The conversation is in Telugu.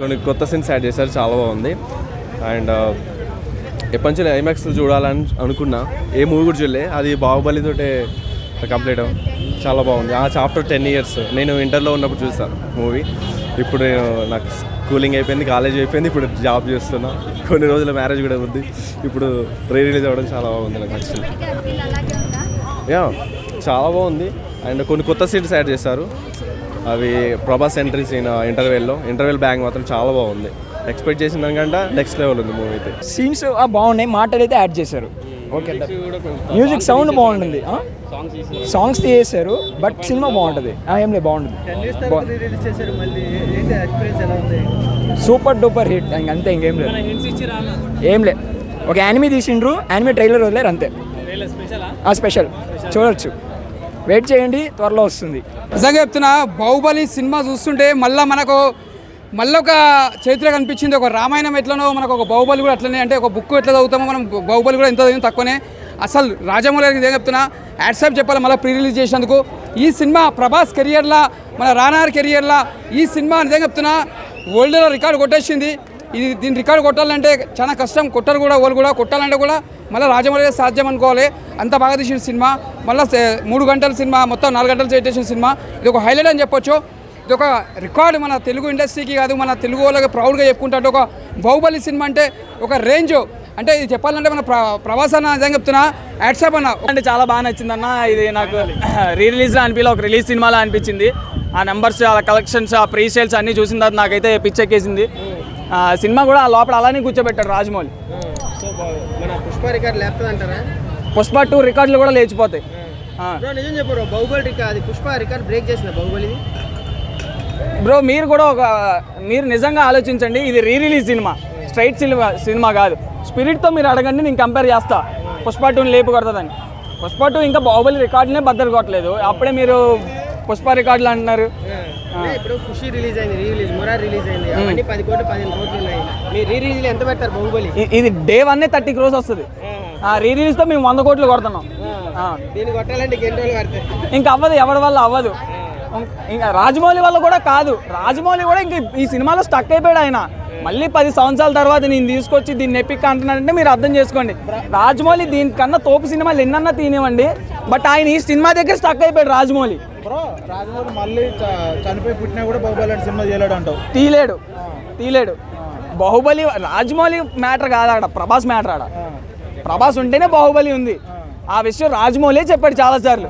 కొన్ని కొత్త సీన్స్ యాడ్ చేశారు చాలా బాగుంది. అండ్ ఎప్పటి నుంచి ఐమాక్స్ చూడాలని అనుకున్నా. ఏ మూవీ కూడా చూడలే అది బాహుబలితోటే కంప్లీట్ చాలా బాగుంది. ఆ చాప్టర్ టెన్ ఇయర్స్ నేను ఇంటర్లో ఉన్నప్పుడు చూసాను మూవీ. ఇప్పుడు నేను నాకు స్కూలింగ్ అయిపోయింది కాలేజ్ అయిపోయింది ఇప్పుడు జాబ్ చేస్తున్నా. కొన్ని రోజుల మ్యారేజ్ కూడా ఉంది ఇప్పుడు రీ రిలీజ్ అవ్వడం చాలా బాగుంది నాకు నచ్చింది యా చాలా బాగుంది. అండ్ కొన్ని కొత్త సీన్స్ యాడ్ చేశారు. అవి ప్రభాస్ ఎంట్రీ సీన్ ఇంటర్వెల్లో. ఇంటర్వెల్ బ్యాంగ్ మాత్రం చాలా బాగుంది. ఎక్స్పెక్ట్ చేసిన దానికంటే నెక్స్ట్ లెవెల్ ఉంది మూవీ అయితే. సీన్స్ బాగున్నాయి. మాటలు అయితే యాడ్ చేశారు. ఓకే మ్యూజిక్ సౌండ్ బాగుంటుంది. సాంగ్స్ చేశారు బట్ సినిమా బాగుంటుంది. ఆ, ఏం లేదు బాగుంటుంది. రిలీజ్ చేశారు మళ్ళీ ఏంటి ఎక్స్పీరియన్స్ ఎలా ఉంది? సూపర్ డూపర్ హిట్ ఇంక అంతే ఇంకేం లేదు. ఏం లేదు. ఒక యానిమీ తీసిండ్రు యానిమీ ట్రైలర్ వదిలేరు అంతే. ఆ? స్పెషల్ చూడొచ్చు. వెయిట్ చేయండి త్వరలో వస్తుంది. నిజంగా చెప్తున్నా బాహుబలి సినిమా చూస్తుంటే మళ్ళీ మనకు మళ్ళీ ఒక చరిత్ర కనిపించింది. ఒక రామాయణం ఎట్లనో మనకు ఒక బాహుబలి కూడా అట్లనే అంటే ఒక బుక్ ఎట్లా చదువుతామో మనం బాహుబలి కూడా ఎంత చదివిన తక్కువనే. అసలు రాజమౌళి గారికి ఏం చెప్తున్నా యాడ్సాప్ చెప్పాలి మళ్ళీ ప్రీ రిలీజ్ చేసినందుకు. ఈ సినిమా ప్రభాస్ కెరియర్లా మన రానార్ కెరియర్లా ఈ సినిమా నిజంగా చెప్తున్నా వరల్డ్లో రికార్డు కొట్టేసింది. ఇది దీని రికార్డు కొట్టాలంటే చాలా కష్టం. కొట్టరు కూడా వాళ్ళు కూడా కొట్టాలంటే కూడా మళ్ళీ రాజమౌళి సాధ్యం అనుకోవాలి. అంత బాగా తీసిన సినిమా. మళ్ళీ మూడు గంటల సినిమా మొత్తం నాలుగు గంటలు చేసిన సినిమా. ఇది ఒక హైలైట్ అని చెప్పొచ్చు. ఇది ఒక రికార్డు మన తెలుగు ఇండస్ట్రీకి కాదు మన తెలుగు వాళ్ళకి ప్రౌడ్గా చెప్పుకుంటాడు ఒక బాహుబలి సినిమా అంటే ఒక రేంజ్ అంటే ఇది చెప్పాలంటే మన ప్ర ప్రవాసాన నిజంగా చెప్తున్నా యాడ్సాప్ అన్న. అంటే చాలా బాగా నచ్చిందన్న ఇది నాకు రీ రిలీజ్లో అనిపించలే ఒక రిలీజ్ సినిమాలో అనిపించింది. ఆ నెంబర్స్ ఆ కలెక్షన్స్ ఆ ప్రీ సేల్స్ అన్నీ చూసిన తర్వాత నాకైతే పిచ్చెక్కేసింది. సినిమా కూడా ఆ లోపల అలానే కూర్చోబెట్టాడు రాజమౌళి. పుష్ప రికార్డ్ లేపుతుంది అంటారా? పుష్ప టూ రికార్డులు కూడా లేచిపోతాయి. నిజం చెప్పారు బాహుబలి రికార్డ్ అది పుష్ప రికార్డ్ బ్రేక్ చేసిన బ్రో మీరు కూడా ఒక మీరు నిజంగా ఆలోచించండి ఇది rerelease cinema. Straight cinema cinema కాదు. స్పిరిట్తో మీరు అడగండి నేను కంపేర్ చేస్తా. పుష్ప టూని లేపు కొడతాదని. పుష్ప టూ ఇంకా బాహుబలి రికార్డునే బద్దలు కొట్టలేదు. అప్పుడే మీరు పుష్ప రికార్డులు అంటున్నారు. అంటే ఇప్పుడు ఖుషి రిలీజ్ అయింది రీ రిలీజ్ మురార్ రిలీజ్ అయింది. అవన్నీ పది కోట్లు పదిహేను కోట్లు ఉన్నాయి. మీరు రీ రిలీజ్ ఎంత పెడతారు బాహుబలి? ఇది డే వన్నే థర్టీ క్రోస్ వస్తుంది. ఆ. రీ రిలీజ్తో మేము వంద కోట్లు కొడుతున్నాం. దీన్ని కొట్టాలంటే ఎన్ని రోజులు పడతాయి? ఇంకా అవ్వదు ఎవరి వల్ల అవ్వదు. ఇంకా రాజమౌళి వల్ల కూడా కాదు. రాజమౌళి కూడా ఇంక ఈ సినిమాలో స్టక్ అయిపోయాడు ఆయన. మళ్ళీ పది సంవత్సరాల తర్వాత నేను తీసుకొచ్చి దీన్ని ఎపిక్ అంటున్నానంటే మీరు అర్థం చేసుకోండి. రాజమౌళి దీనికన్నా తోపు సినిమాలు ఎన్నన్నా తీనివ్వండి బట్ ఆయన ఈ సినిమా దగ్గర స్టక్ అయిపోయాడు రాజమౌళి. రాజమౌళి మళ్ళీ చనిపోయి పుట్టినా కూడా బాహుబలి సినిమా చేయలేడు అంటావు తీలేడు. తీలేడు బాహుబలి రాజమౌళి మ్యాటర్ కాదు ఆడ ప్రభాస్ మ్యాటర్ ఆడ. ప్రభాస్ ఉంటేనే బాహుబలి ఉంది. ఆ. విషయం రాజమౌళి చెప్పాడు చాలాసార్లు.